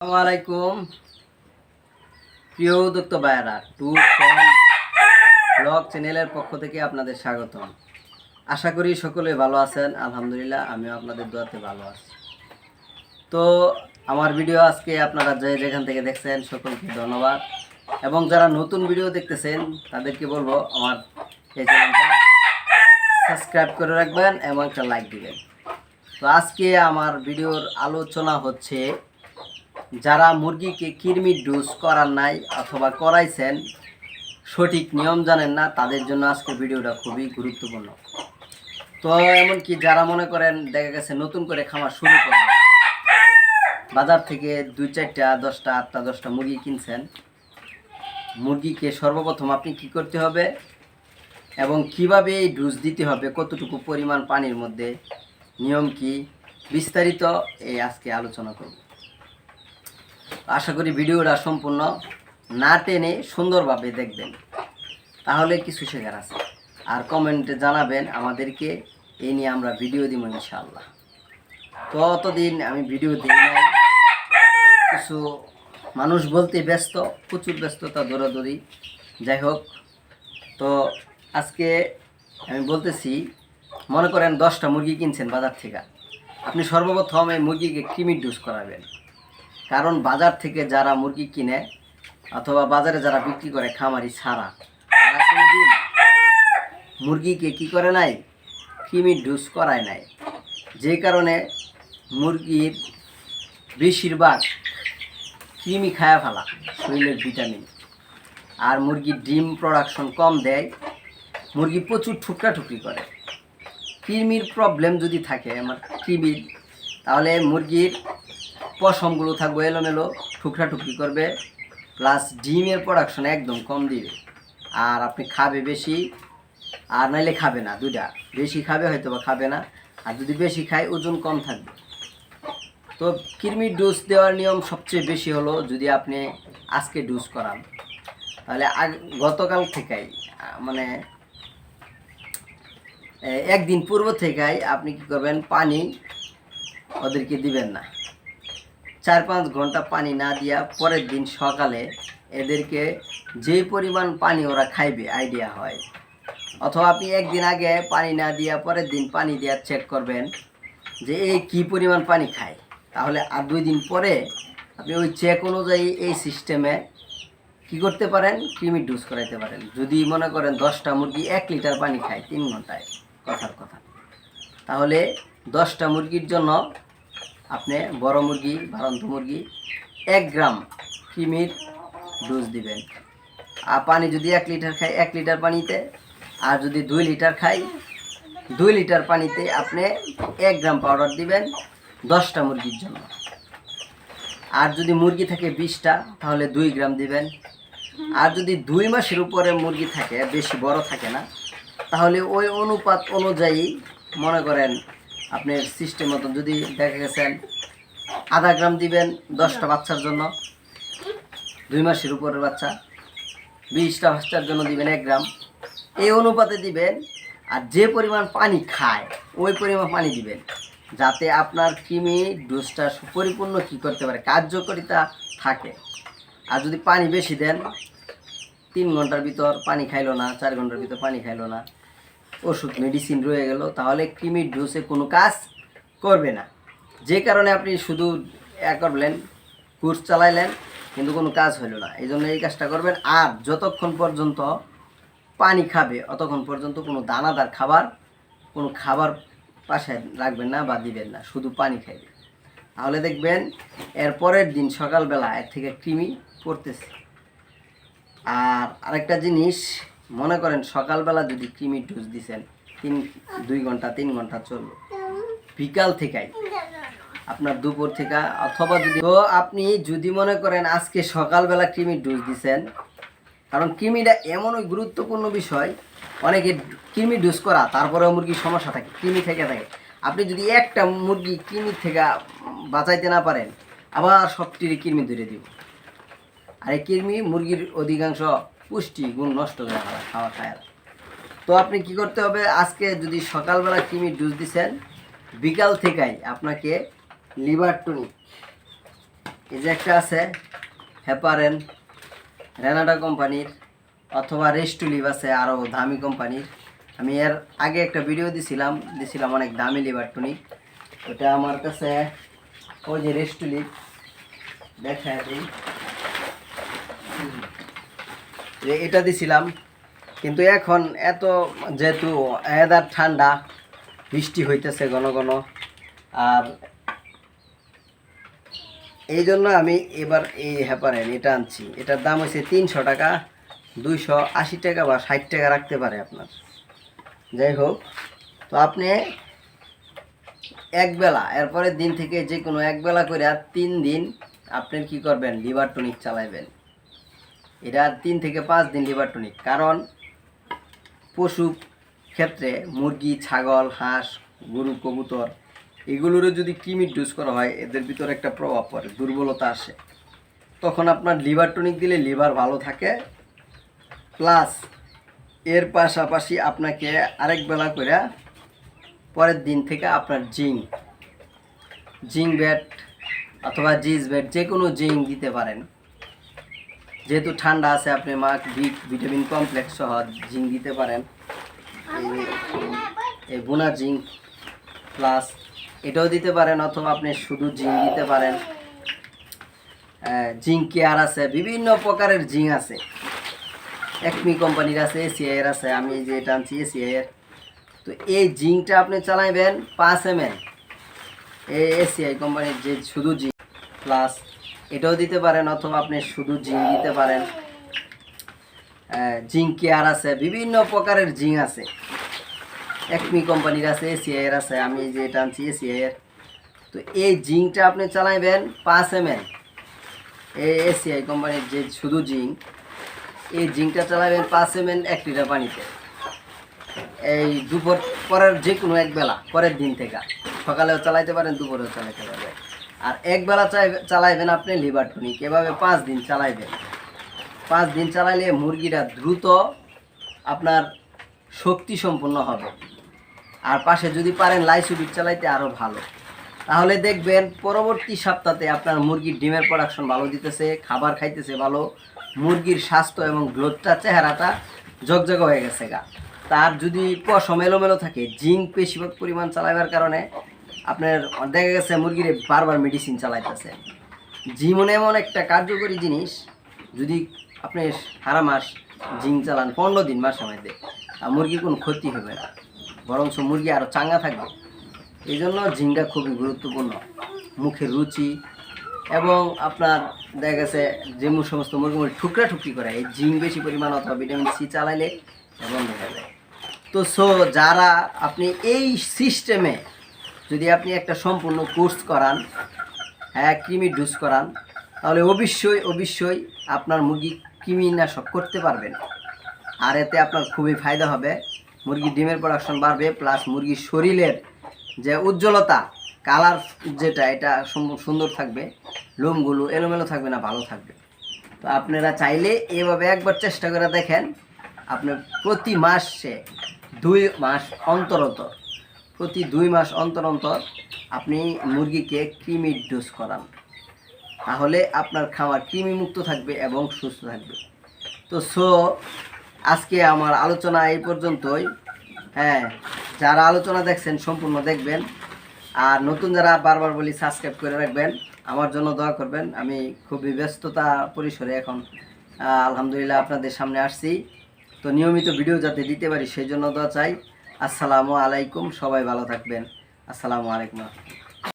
আসসালামু প্রিয় উদ্যোক্ত ভাইয়ারা টু ব্লগ চ্যানেলের পক্ষ থেকে আপনাদের স্বাগতম। আশা করি সকলে ভালো আছেন, আলহামদুলিল্লাহ, আমিও আপনাদের দোয়াতে ভালো আছি। তো আমার ভিডিও আজকে আপনারা যে যেখান থেকে দেখছেন, সকলকে ধন্যবাদ। এবং যারা নতুন ভিডিও দেখতেছেন, তাদেরকে বলব, আমার এই চ্যানেলটা সাবস্ক্রাইব করে রাখবেন এবং একটা লাইক দিবেন। তো আজকে আমার ভিডিওর আলোচনা হচ্ছে যারা মুরগিকে কৃমির ডোজ করার নাই অথবা করাইছেন, সঠিক নিয়ম জানেন না, তাদের জন্য আজকে ভিডিওটা খুবই গুরুত্বপূর্ণ। তো এমনকি যারা মনে করেন দেখা গেছে নতুন করে খামার শুরু করবেন, বাজার থেকে দুই চারটা, দশটা, আটটা, দশটা মুরগি কিনছেন, মুরগিকে সর্বপ্রথম আপনি কি করতে হবে এবং কীভাবে এই ডোজ দিতে হবে, কতটুকু পরিমাণ পানির মধ্যে, নিয়ম কি, বিস্তারিত এই আজকে আলোচনা করব। আশা করি ভিডিওটা সম্পূর্ণ না টেনে সুন্দরভাবে দেখবেন। তাহলে কিছু শেখার আছে। আর কমেন্টে জানাবেন আমাদেরকে, এই নিয়ে আমরা ভিডিও দিব ইনশাআল্লাহ। ততদিন আমি ভিডিও দিই কিছু মানুষ বলতে ব্যস্ত, প্রচুর ব্যস্ততা দৌড়াদৌড়ি। যাই হোক, তো আজকে আমি বলতেছি, মনে করেন দশটা মুরগি কিনছেন বাজার থেকে। আপনি সর্বপ্রথম এই মুরগিকে কৃমির ডোজ করাবেন। কারণ বাজার থেকে যারা মুরগি কিনে অথবা বাজারে যারা বিক্রি করে খামারি ছাড়া মুরগিকে কি করে নাই? কৃমির ডোজ করায় নাই। যে কারণে মুরগির বেশিরভাগ কৃমি খায়া ফেলা, শরীরের ভিটামিন। আর মুরগির ডিম প্রোডাকশন কম দেয়, মুরগি প্রচুর ঠুকরা ঠুকরি করে। কৃমির প্রবলেম যদি থাকে, আমার কৃমির, তাহলে মুরগির পশমগুলো থাকবে এলোমেলো ঠুকরা টুকরি করবে প্লাস ডিমের প্রোডাকশন একদম কম দিবে। আর আপনি খাবে বেশি, আর নাইলে খাবে না, দুইটা। বেশি খাবে হয়তো বা খাবে না, আর যদি বেশি খায়, ওজন কম থাকবে। তো কৃমির ডোজ দেওয়ার নিয়ম সবচেয়ে বেশি হলো যদি আপনি আজকে ডোজ করান। তাহলে গতকাল থেকেই মানে একদিন পূর্ব থেকেই আপনি কি করবেন, পানি ওদেরকে দিবেন না। চার পাঁচ ঘণ্টা পানি না দিয়া পরের দিন সকালে এদেরকে যে পরিমাণ পানি ওরা খাইবে আইডিয়া হয়। অথবা আপনি একদিন আগে পানি না দিয়া পরের দিন পানি দিয়া চেক করবেন যে এই কী পরিমাণ পানি খায়। তাহলে আর দুই দিন পরে আপনি ওই চেক অনুযায়ী এই সিস্টেমে কি করতে পারেন? কৃমি ডোজ করাইতে পারেন। যদি মনে করেন দশটা মুরগি এক লিটার পানি খায় তিন ঘন্টায়, কথার কথা। তাহলে দশটা মুরগির জন্য আপনি বড় মুরগি ভারন্ত মুরগি, এক গ্রাম কৃমির ডোজ দিবেন। আর পানি যদি এক লিটার খায়, এক লিটার পানিতে, আর যদি দুই লিটার খাই দুই লিটার পানিতে আপনি এক গ্রাম পাউডার দিবেন দশটা মুরগির জন্য। আর যদি মুরগি থাকে বিশটা, তাহলে দুই গ্রাম দিবেন। আর যদি দুই মাসের উপরে মুরগি থাকে, বেশি বড় থাকে না, তাহলে ওই অনুপাত অনুযায়ী মনে করেন আপনার সিস্টেম মতন যদি দেখা গেছেন, আধা গ্রাম দিবেন দশটা বাচ্চার জন্য, দুই মাসের উপরের বাচ্চা, বিশটা বাচ্চার জন্য দিবেন এক গ্রাম এই অনুপাতে দিবেন, আর যে পরিমাণ পানি খায়, ওই পরিমাণ পানি দিবেন, যাতে আপনার কৃমি ডোজটা পরিপূর্ণ কী করতে পারে, কার্যকারিতা থাকে। আর যদি পানি বেশি দেন, তিন ঘণ্টার ভিতর পানি খাইলো না, চার ঘণ্টার ভিতর পানি খাইলো না ওষুধ মেডিসিন রয়ে গেল, তাহলে কৃমির ডোজে কোনো কাজ করবে না। যে কারণে আপনি শুধু এ করলেন কোর্স চালাইলেন, কিন্তু কোনো কাজ হলো না। এই জন্য এই কাজটা করবেন। আর যতক্ষণ পর্যন্ত পানি খাবে, অতক্ষণ পর্যন্ত কোনো দানাদার খাবার, কোনো খাবার পাশে রাখবেন না বা দিবেন না, শুধু পানি খাইবে। তাহলে দেখবেন, এর পরের দিন সকালবেলা এর থেকে কৃমি পড়তেছে। আর আরেকটা জিনিস মনে করেন সকালবেলা যদি কৃমির ডোজ দিছেন, তিন, দুই ঘণ্টা, তিন ঘণ্টা চলবে। বিকাল থেকেই। আপনার দুপুর থেকে, অথবা যদি তো আপনি যদি মনে করেন আজকে সকালবেলা কৃমির ডোজ দিছেন, কারণ কৃমিটা এমন ওই গুরুত্বপূর্ণ বিষয়, অনেকে কৃমি ডোজ করা, তারপরেও মুরগির সমস্যা থাকে কৃমি থেকে থাকে। আপনি যদি একটা মুরগি কৃমি থেকে বাঁচাইতে না পারেন, আবার সবটির কৃমি ধরে দিব। আর এই কৃমি মুরগির অধিকাংশ পুষ্টি, গুণ নষ্ট হয়ে ফেলা খাওয়া খায়। তো আপনি কি করতে হবে? আজকে যদি সকালবেলা কৃমির ডোজ দিছেন, বিকাল থেকেই আপনাকে লিভার টনিক, এই যে একটা আছে হ্যাপারেন রেনাডা কোম্পানির, অথবা রেস্টুলিভ আছে আরও দামি কোম্পানির। আমি এর আগে একটা ভিডিও দিছিলাম দিছিলাম অনেক দামি লিভার টনিক। ওটা আমার কাছে, ওই যে রেস্টুলিভ দেখা দিই। যে এটা দিছিলাম। কিন্তু এখন এত যেহেতু এদার ঠান্ডা, বৃষ্টি হইতেছে ঘন ঘন, আর এই জন্য আমি এবার এই হ্যাপারেন এটা আনছি। এটার দাম হচ্ছে তিনশো টাকা, দুইশো আশি টাকা বা ষাট টাকা রাখতে পারে আপনার। যাই হোক, তো আপনি একবেলা, এরপরের দিন থেকে যে কোনো একবেলা করে আর তিন দিন আপনি কি করবেন, লিভার টনিক চালাইবেন। এটা তিন থেকে পাঁচ দিন লিভার টনিক কারণ পশু ক্ষেত্রে মুরগি, ছাগল, হাঁস, গরু, কবুতর, এগুলোরও যদি কৃমির ডোজ করা হয়, এদের ভিতরে একটা প্রভাব পড়ে, দুর্বলতা আসে। তখন আপনার লিভার টনিক দিলে লিভার ভালো থাকে। প্লাস এর পাশাপাশি আপনাকে আরেক বেলা করে পরের দিন থেকে আপনার জিঙ্ক জিঙ্ক ব্যাট অথবা জিজ ব্যাট যে কোনো জিঙ্ক দিতে পারেন। যেহেতু ঠান্ডা আছে, আপনি মাক ভিটামিন কমপ্লেক্স সহ জিঙ্ক দিতে পারেন। এই- বোনা জিঙ্ক প্লাস এটাও দিতে পারেন, অথবা আপনি শুধু জিঙ্ক দিতে পারেন। জিঙ্ক কেয়ার আছে, বিভিন্ন প্রকারের জিঙ্ক আছে। একমি কোম্পানির আছে এসিআই এর আছে, আমি যে এটা আনছি এসিআই এর তো এই জিঙ্কটা আপনি চালাইবেন পাঁচ এম এল এসিআই কোম্পানির যে শুধু জিঙ্ক প্লাস এটাও দিতে পারেন অথবা আপনি শুধু জিঙ্ক দিতে পারেন। জিঙ্ক কেয়ার আছে, বিভিন্ন প্রকারের জিঙ্ক আছে। একমি কোম্পানির আছে এসিআই এর আছে, আমি যে এটা আনছি এসিআই তো এই জিঙ্কটা আপনি চালাইবেন পাঁচ এম এল। এই এসিআই কোম্পানির যে শুধু জিঙ্ক, এই জিঙ্কটা চালাবেন পাঁচ এম এল এক লিটার পানিতে। এই দুপুর পরের যে কোনো এক বেলা, পরের দিন থেকে। সকালেও চালাইতে পারেন, দুপুরেও চালাইতে পারবেন আর এক বেলা চাই- চালাইবেন আপনি লিভার টনিক। এভাবে পাঁচ দিন চালাইবেন। পাঁচ দিন চালাইলে মুরগিটা দ্রুত আপনার শক্তি সম্পন্ন হবে। আর পাশে যদি পারেন লাইসুবিট চালাইতে আরও ভালো। তাহলে দেখবেন পরবর্তী সপ্তাহে আপনার মুরগির ডিমের প্রোডাকশন ভালো দিতেছে, খাবার খাইতেছে ভালো, মুরগির স্বাস্থ্য এবং গ্রোথটা চেহারাটা জগজগ হয়ে গেছে গা। তার যদি পশম এলোমেলো থাকে, জিঙ্ক বেশিরভাগ পরিমাণ চালাইবার কারণে আপনার দেখা গেছে মুরগির বারবার মেডিসিন চালাইতেছে। জিমন এমন একটা কার্যকরী জিনিস, যদি আপনি সারা মাস জিম চালান, পনেরো দিন মাসে মধ্যে মুরগির কোনো ক্ষতি হবে না। বরঞ্চ মুরগি আরও চাঙ্গা থাকবে। এই জন্য জিঙ্কটা খুবই গুরুত্বপূর্ণ। মুখের রুচি এবং আপনার দেখা গেছে যে সমস্ত মুরগি মুরগি ঠুকরা ঠুকরি করে, এই জিঙ্ক বেশি পরিমাণ অথবা ভিটামিন সি চালাইলে এবং দেখা যায়। তো সো যারা আপনি এই সিস্টেমে যদি আপনি একটা সম্পূর্ণ কোর্স করান হ্যাঁ কৃমি ডুজ করান, তাহলে অবশ্যই অবশ্যই আপনার মুরগি কৃমিনাশক করতে পারবেন। আর এতে আপনার খুবই ফায়দা হবে। মুরগির ডিমের প্রোডাকশন বাড়বে প্লাস মুরগির শরীরের যে উজ্জ্বলতা কালার যেটা, এটা সুন্দর থাকবে। লোমগুলো এলোমেলো থাকবে না, ভালো থাকবে। তো আপনারা চাইলে এভাবে একবার চেষ্টা করে দেখেন, আপনার প্রতি মাসে দুই মাস অন্তর অন্তর প্রতি দুই মাস অন্তর অন্তর আপনি মুরগিকে কৃমির ডোজ করান। তাহলে আপনার খামার কৃমিমুক্ত থাকবে এবং সুস্থ থাকবে। তো সো আজকে আমার আলোচনা এই পর্যন্তই। হ্যাঁ যারা আলোচনা দেখছেন, সম্পূর্ণ দেখবেন। আর নতুন যারা বারবার বলি সাবস্ক্রাইব করে রাখবেন। আমার জন্য দোয়া করবেন। আমি খুবই ব্যস্ততা পরিসরে এখন আলহামদুলিল্লাহ আপনাদের সামনে আসছি। তো নিয়মিত ভিডিও যাতে দিতে পারি, সেই জন্য দোয়া চাই। আসসালামু আলাইকুম সবাই ভালো থাকবেন। আসসালামু আলাইকুম।